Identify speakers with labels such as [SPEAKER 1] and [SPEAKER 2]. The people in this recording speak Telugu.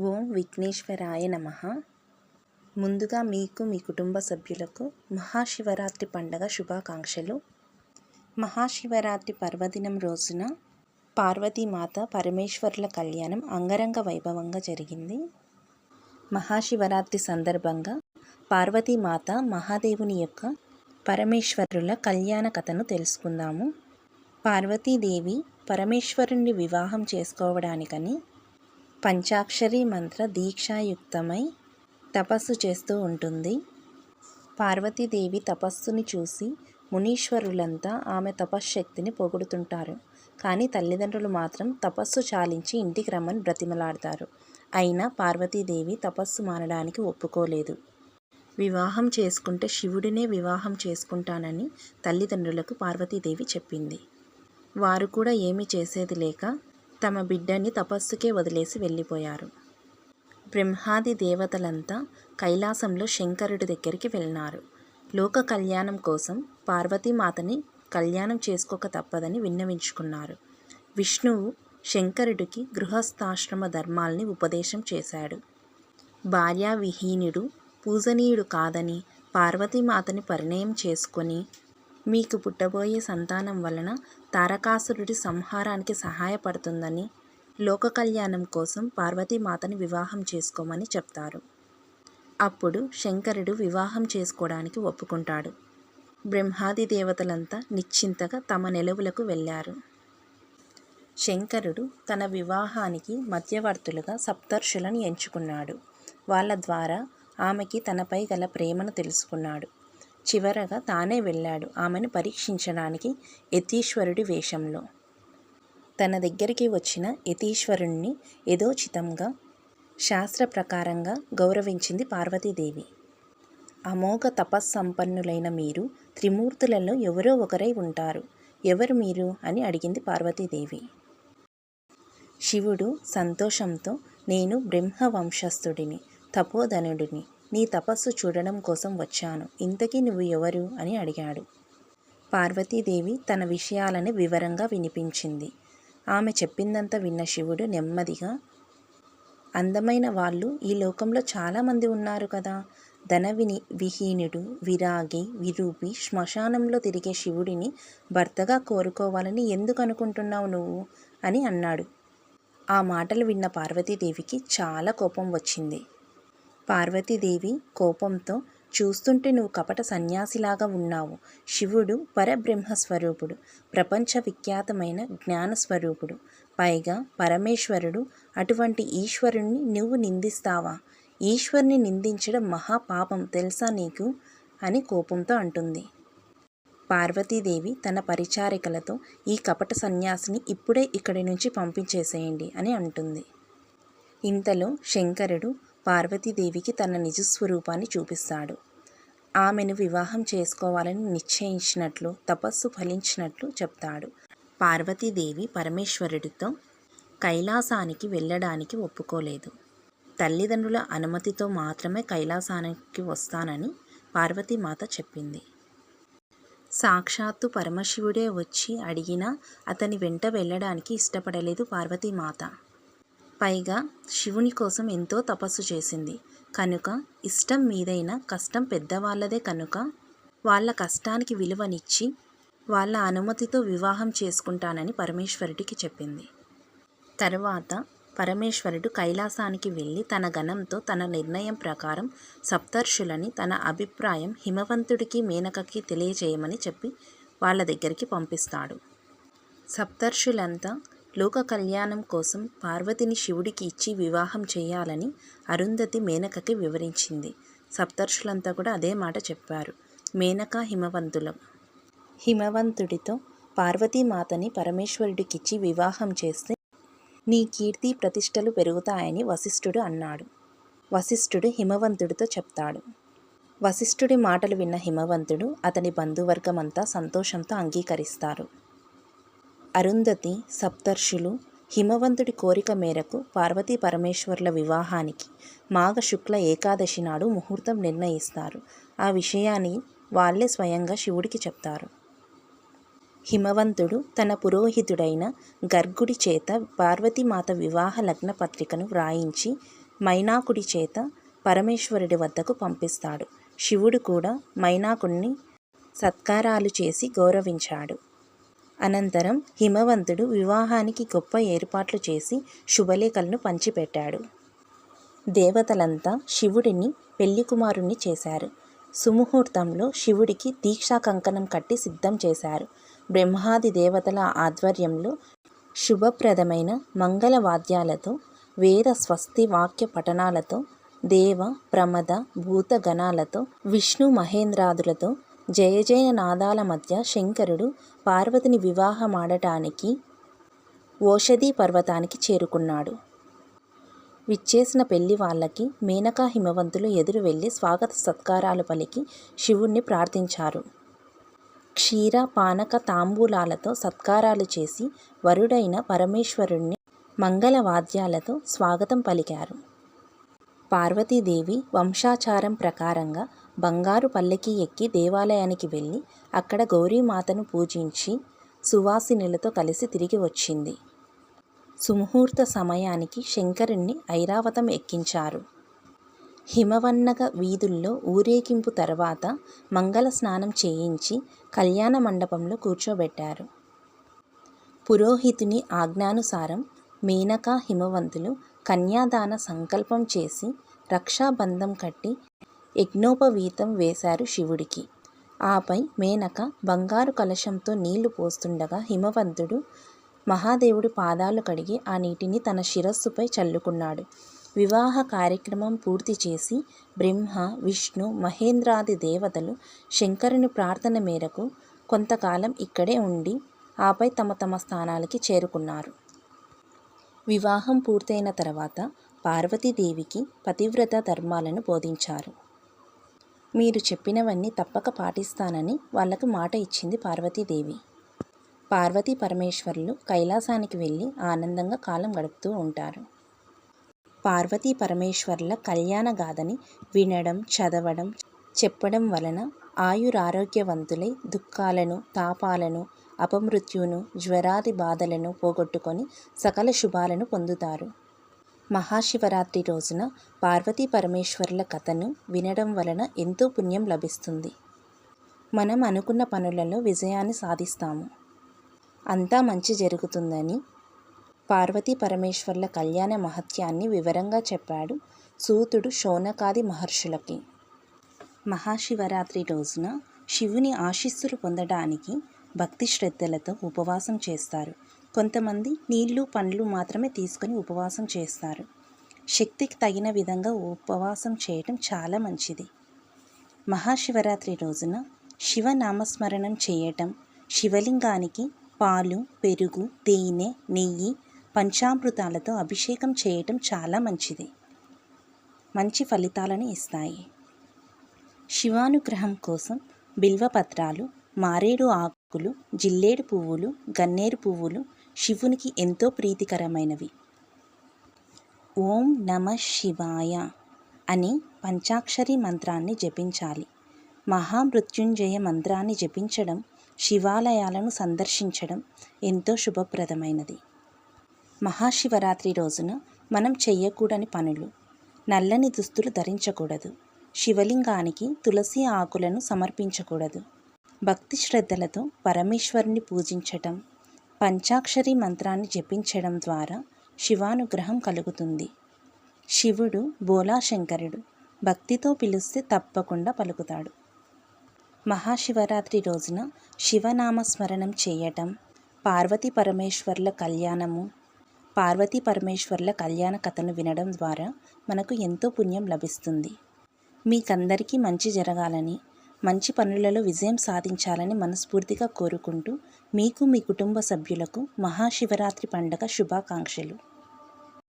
[SPEAKER 1] ఓం విఘ్నేశ్వరాయ నమ. ముందుగా మీకు మీ కుటుంబ సభ్యులకు మహాశివరాత్రి పండగ శుభాకాంక్షలు. మహాశివరాత్రి పర్వదినం రోజున పార్వతీమాత పరమేశ్వరుల కళ్యాణం అంగరంగ వైభవంగా జరిగింది. మహాశివరాత్రి సందర్భంగా పార్వతీమాత మహాదేవుని యొక్క పరమేశ్వరుల కళ్యాణ కథను తెలుసుకుందాము. పార్వతీదేవి పరమేశ్వరుణ్ణి వివాహం చేసుకోవడానికని పంచాక్షరి మంత్ర దీక్షాయుక్తమై తపస్సు చేస్తూ ఉంటుంది. పార్వతీదేవి తపస్సుని చూసి మునీశ్వరులంతా ఆమె తపశ్శక్తిని పొగుడుతుంటారు. కానీ తల్లిదండ్రులు మాత్రం తపస్సు చాలించి ఇంటికి రమ్మని బ్రతిమలాడతారు. అయినా పార్వతీదేవి తపస్సు మానడానికి ఒప్పుకోలేదు. వివాహం చేసుకుంటే శివుడినే వివాహం చేసుకుంటానని తల్లిదండ్రులకు పార్వతీదేవి చెప్పింది. వారు కూడా ఏమీ చేసేది లేక తమ బిడ్డని తపస్సుకే వదిలేసి వెళ్ళిపోయారు. బ్రహ్మాది దేవతలంతా కైలాసంలో శంకరుడి దగ్గరికి వెళ్ళినారు. లోక కళ్యాణం కోసం పార్వతీమాతని కళ్యాణం చేసుకోక తప్పదని విన్నవించుకున్నారు. విష్ణువు శంకరుడికి గృహస్థాశ్రమ ధర్మాల్ని ఉపదేశం చేశాడు. భార్యావిహీనుడు పూజనీయుడు కాదని పార్వతీమాతని పరిణయం చేసుకొని మీకు పుట్టబోయే సంతానం వలన తారకాసురుడి సంహారానికి సహాయపడుతుందని లోక కళ్యాణం కోసం పార్వతీమాతని వివాహం చేసుకోమని చెప్తారు. అప్పుడు శంకరుడు వివాహం చేసుకోవడానికి ఒప్పుకుంటాడు. బ్రహ్మాది దేవతలంతా నిశ్చింతగా తమ నెలవులకు వెళ్ళారు. శంకరుడు తన వివాహానికి మధ్యవర్తులుగా సప్తర్షులను ఎంచుకున్నాడు. వాళ్ళ ద్వారా ఆమెకి తనపై గల ప్రేమను తెలుసుకున్నాడు. చివరగా తానే వెళ్ళాడు ఆమెను పరీక్షించడానికి యతీశ్వరుడి వేషంలో. తన దగ్గరికి వచ్చిన యతీశ్వరుణ్ణి యథోచితంగా శాస్త్ర ప్రకారంగా గౌరవించింది పార్వతీదేవి. అమోఘ తపస్సంపన్నులైన మీరు త్రిమూర్తులలో ఎవరో ఒకరై ఉంటారు. ఎవరు మీరు? అని అడిగింది పార్వతీదేవి. శివుడు సంతోషంతో నేను బ్రహ్మ వంశస్థుడిని తపోధనుడిని నీ తపస్సు చూడడం కోసం వచ్చాను. ఇంతకీ నువ్వు ఎవరు? అని అడిగాడు. పార్వతీదేవి తన విషయాలని వివరంగా వినిపించింది. ఆమె చెప్పిందంతా విన్న శివుడు నెమ్మదిగా అందమైన వాళ్ళు ఈ లోకంలో చాలామంది ఉన్నారు కదా. ధన విని విహీనుడు విరాగి విరూపి శ్మశానంలో తిరిగే శివుడిని భర్తగా కోరుకోవాలని ఎందుకు అనుకుంటున్నావు నువ్వు? అని అన్నాడు. ఆ మాటలు విన్న పార్వతీదేవికి చాలా కోపం వచ్చింది. పార్వతీదేవి కోపంతో చూస్తుంటే నువ్వు కపట సన్యాసిలాగా ఉన్నావు. శివుడు పరబ్రహ్మస్వరూపుడు ప్రపంచ విఖ్యాతమైన జ్ఞానస్వరూపుడు. పైగా పరమేశ్వరుడు అటువంటి ఈశ్వరుణ్ణి నువ్వు నిందిస్తావా? ఈశ్వరుని నిందించడం మహాపాపం తెలుసా నీకు అని కోపంతో అంటుంది. పార్వతీదేవి తన పరిచారికలతో ఈ కపట సన్యాసిని ఇప్పుడే ఇక్కడి నుంచి పంపించేసేయండి అని అంటుంది. ఇంతలో శంకరుడు పార్వతీదేవికి తన నిజస్వరూపాన్ని చూపిస్తాడు. ఆమెను వివాహం చేసుకోవాలని నిశ్చయించినట్లు తపస్సు ఫలించినట్లు చెప్తాడు. పార్వతీదేవి పరమేశ్వరుడితో కైలాసానికి వెళ్ళడానికి ఒప్పుకోలేదు. తల్లిదండ్రుల అనుమతితో మాత్రమే కైలాసానికి వస్తానని పార్వతీమాత చెప్పింది. సాక్షాత్తు పరమశివుడే వచ్చి అడిగినా అతని వెంట వెళ్ళడానికి ఇష్టపడలేదు పార్వతీమాత. పైగా శివుని కోసం ఎంతో తపస్సు చేసింది. కనుక ఇష్టం మీదైనా కష్టం పెద్దవాళ్ళదే కనుక వాళ్ళ కష్టానికి విలువనిచ్చి వాళ్ళ అనుమతితో వివాహం చేసుకుంటానని పరమేశ్వరుడికి చెప్పింది. తరువాత పరమేశ్వరుడు కైలాసానికి వెళ్ళి తన గణంతో తన నిర్ణయం ప్రకారం సప్తర్షులని తన అభిప్రాయం హిమవంతుడికి మేనకకి తెలియజేయమని చెప్పి వాళ్ళ దగ్గరికి పంపిస్తాడు. సప్తర్షులంతా లోక కళ్యాణం కోసం పార్వతిని శివుడికి ఇచ్చి వివాహం చేయాలని అరుంధతి మేనకకి వివరించింది. సప్తర్షులంతా కూడా అదే మాట చెప్పారు. మేనక హిమవంతుల. హిమవంతుడితో పార్వతీమాతని పరమేశ్వరుడికిచ్చి వివాహం చేస్తే నీ కీర్తి ప్రతిష్టలు పెరుగుతాయని వశిష్ఠుడు అన్నాడు. వశిష్ఠుడు హిమవంతుడితో చెప్తాడు. వశిష్ఠుడి మాటలు విన్న హిమవంతుడు అతని బంధువర్గమంతా సంతోషంతో అంగీకరిస్తారు. అరుంధతి సప్తర్షులు హిమవంతుడి కోరిక మేరకు పార్వతీ పరమేశ్వర్ల వివాహానికి మాఘ శుక్ల ఏకాదశి నాడు ముహూర్తం నిర్ణయిస్తారు. ఆ విషయాన్ని వాళ్ళే స్వయంగా శివుడికి చెప్తారు. హిమవంతుడు తన పురోహితుడైన గర్గుడి చేత పార్వతీమాత వివాహ లగ్న పత్రికను వ్రాయించి మైనాకుడి చేత పరమేశ్వరుడి వద్దకు పంపిస్తాడు. శివుడు కూడా మైనాకుడిని సత్కారాలు చేసి గౌరవించాడు. అనంతరం హిమవంతుడు వివాహానికి గొప్ప ఏర్పాట్లు చేసి శుభలేఖలను పంచిపెట్టాడు. దేవతలంతా శివుడిని పెళ్ళి కుమారుణ్ణి చేశారు. సుముహూర్తంలో శివుడికి దీక్షా కంకణం కట్టి సిద్ధం చేశారు. బ్రహ్మాది దేవతల ఆధ్వర్యంలో శుభప్రదమైన మంగళ వాద్యాలతో వేద స్వస్తి వాక్య పఠనాలతో దేవ ప్రమద భూతగణాలతో విష్ణు మహేంద్రాదులతో జయజయ నాదాల మధ్య శంకరుడు పార్వతిని వివాహమాడటానికి ఓషధీ పర్వతానికి చేరుకున్నాడు. విచ్చేసిన పెళ్ళి వాళ్ళకి మేనకా హిమవంతులు ఎదురు వెళ్ళి స్వాగత సత్కారాలు పలికి శివుణ్ణి ప్రార్థించారు. క్షీర పానక తాంబూలాలతో సత్కారాలు చేసి వరుడైన పరమేశ్వరుణ్ణి మంగళ వాద్యాలతో స్వాగతం పలికారు. పార్వతీదేవి వంశాచారం ప్రకారంగా బంగారు పల్లకి ఎక్కి దేవాలయానికి వెళ్ళి అక్కడ గౌరీమాతను పూజించి సువాసినులతో కలిసి తిరిగి వచ్చింది. సుముహూర్త సమయానికి శంకరుణ్ణి ఐరావతం ఎక్కించారు. హిమవన్నగ వీధుల్లో ఊరేగింపు తర్వాత మంగళ స్నానం చేయించి కళ్యాణ మండపంలో కూర్చోబెట్టారు. పురోహితుని ఆజ్ఞానుసారం మేనకా హిమవంతులు కన్యాదాన సంకల్పం చేసి రక్షాబంధం కట్టి యజ్ఞోపవీతం వేశారు శివుడికి. ఆపై మేనక బంగారు కలశంతో నీళ్ళు పోస్తుండగా హిమవంతుడు మహాదేవుడి పాదాలు కడిగి ఆ నీటిని తన శిరస్సుపై చల్లుకున్నాడు. వివాహ కార్యక్రమం పూర్తి చేసి బ్రహ్మ విష్ణు మహేంద్రాది దేవతలు శంకరుని ప్రార్థన మేరకు కొంతకాలం ఇక్కడే ఉండి ఆపై తమ తమ స్థానాలకి చేరుకున్నారు. వివాహం పూర్తయిన తర్వాత పార్వతీదేవికి పతివ్రత ధర్మాలను బోధించారు. మీరు చెప్పినవన్నీ తప్పక పాటిస్తానని వాళ్ళకు మాట ఇచ్చింది పార్వతీదేవి. పార్వతీ పరమేశ్వరులు కైలాసానికి వెళ్ళి ఆనందంగా కాలం గడుపుతూ ఉంటారు. పార్వతీ పరమేశ్వర్ల కళ్యాణ గాథని వినడం చదవడం చెప్పడం వలన ఆయురారోగ్యవంతులై దుఃఖాలను తాపాలను అపమృత్యును జ్వరాది బాధలను పోగొట్టుకొని సకల శుభాలను పొందుతారు. మహాశివరాత్రి రోజున పార్వతీ పరమేశ్వరుల కథను వినడం వలన ఎంతో పుణ్యం లభిస్తుంది. మనం అనుకున్న పనులలో విజయాన్ని సాధిస్తాము. అంతా మంచి జరుగుతుందని పార్వతీ పరమేశ్వర్ల కళ్యాణ మహత్యాన్ని వివరంగా చెప్పాడు సూతుడు శౌనకాది మహర్షులకి. మహాశివరాత్రి రోజున శివుని ఆశీస్సులు పొందడానికి భక్తి శ్రద్ధలతో ఉపవాసం చేస్తారు. కొంతమంది నీళ్ళు పండ్లు మాత్రమే తీసుకొని ఉపవాసం చేస్తారు. శక్తికి తగిన విధంగా ఉపవాసం చేయటం చాలా మంచిది. మహాశివరాత్రి రోజున శివనామస్మరణం చేయటం శివలింగానికి పాలు పెరుగు తేనె నెయ్యి పంచామృతాలతో అభిషేకం చేయటం చాలా మంచిది. మంచి ఫలితాలను ఇస్తాయి. శివానుగ్రహం కోసం బిల్వపత్రాలు మారేడు ఆకులు జిల్లేడు పువ్వులు గన్నేరు పువ్వులు శివునికి ఎంతో ప్రీతికరమైనవి. ఓం నమ శివాయ అని పంచాక్షరి మంత్రాన్ని జపించాలి. మహామృత్యుంజయ మంత్రాన్ని జపించడం శివాలయాలను సందర్శించడం ఎంతో శుభప్రదమైనది. మహాశివరాత్రి రోజున మనం చెయ్యకూడని పనులు నల్లని దుస్తులు ధరించకూడదు శివలింగానికి తులసి ఆకులను సమర్పించకూడదు భక్తి శ్రద్ధలతో పరమేశ్వరుని పూజించటం పంచాక్షరి మంత్రాన్ని జపించడం ద్వారా శివానుగ్రహం కలుగుతుంది. శివుడు బోలాశంకరుడు. భక్తితో పిలిస్తే తప్పకుండా పలుకుతాడు. మహాశివరాత్రి రోజున శివనామస్మరణం చేయటం పార్వతీ పరమేశ్వర్ల కళ్యాణము పార్వతీ పరమేశ్వర్ల కళ్యాణ కథను వినడం ద్వారా మనకు ఎంతో పుణ్యం లభిస్తుంది. మీకందరికీ మంచి జరగాలని మంచి పనులలో విజయం సాధించాలని మనస్ఫూర్తిగా కోరుకుంటూ మీకు మీ కుటుంబ సభ్యులకు మహాశివరాత్రి పండగ శుభాకాంక్షలు.